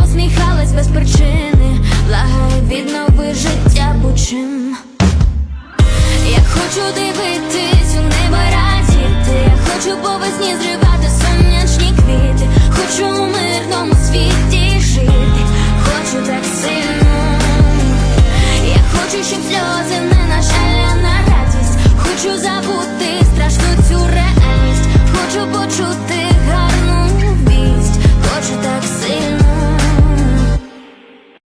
посміхалась без причини, Благаю, віднови життя бучим. Я хочу дивитися